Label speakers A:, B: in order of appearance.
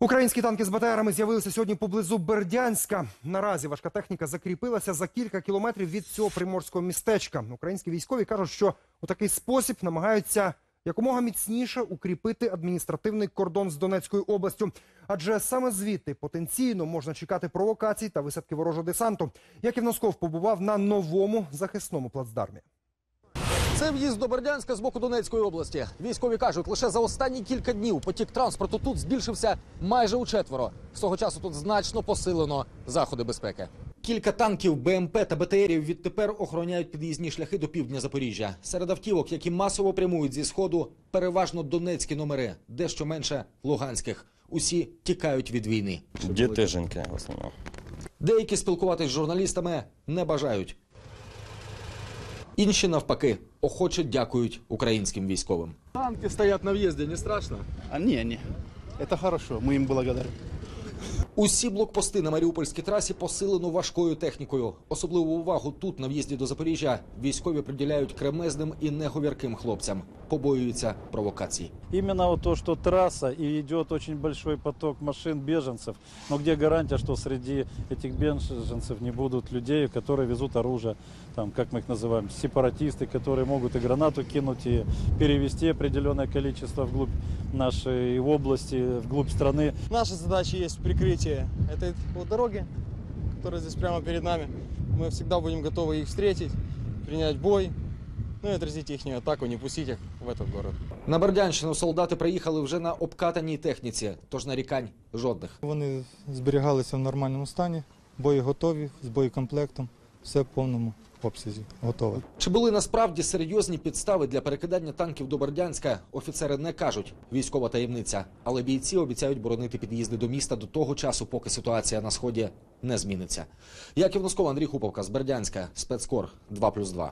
A: Українські танки з БТРами з'явилися сьогодні поблизу Бердянська. Наразі важка техніка закріпилася за кілька кілометрів від цього приморського містечка. Українські військові кажуть, що у такий спосіб намагаються якомога міцніше укріпити адміністративний кордон з Донецькою областю. Адже саме звідти потенційно можна чекати провокацій та висадки ворожого десанту. Яків Носков побував на новому захисному плацдармі.
B: Це в'їзд до Бердянська з боку Донецької області. Військові кажуть, лише за останні кілька днів потік транспорту тут збільшився майже у четверо. З того часу тут значно посилено заходи безпеки. Кілька танків, БМП та БТРів відтепер охороняють під'їзні шляхи до півдня Запоріжжя. Серед автівок, які масово прямують зі сходу, переважно донецькі номери, дещо менше луганських. Усі тікають від війни.
C: Дітиженьки в основному.
B: Деякі спілкуватись з журналістами не бажають. Інші навпаки охоче дякують українським військовим.
D: Танки стоят на въезде, не страшно?
E: А не, не. Это хорошо, мы им благодарны.
B: Усі блокпости на Маріупольській трасі посилено важкою технікою. Особливу увагу тут, на в'їзді до Запоріжжя, військові приділяють кремезним і неговірким хлопцям. побоюються провокацій.
F: Іменно то, що траса і йде дуже великий поток машин біженців. Ну де гарантія, що серед цих біженців не будуть людей, які везуть оружие, там як ми їх називаємо, сепаратисти, які можуть і гранату кинути, і перевести определенне кількість вглубь нашої області, вглубь країни.
D: Наша задача є прикриття цієї дороги, яка тут прямо перед нами. Мы всегда будем готовы их встретить, принять бой, ну и отразить их атаку, не пустить их в этот город.
B: На Бердянщину солдати приїхали вже на обкатаній техніці, тож нарікань жодних.
G: Вони зберігалися в нормальному стані, бої готові, з боєкомплектом, все в повному обсязі готове.
B: Чи були насправді серйозні підстави для перекидання танків до Бердянська? Офіцери не кажуть. Військова таємниця. Але бійці обіцяють боронити під'їзди до міста до того часу, поки ситуація на сході не зміниться. Яків Носков, Андрій Хуповка з Бердянська, спецкор 2+,2.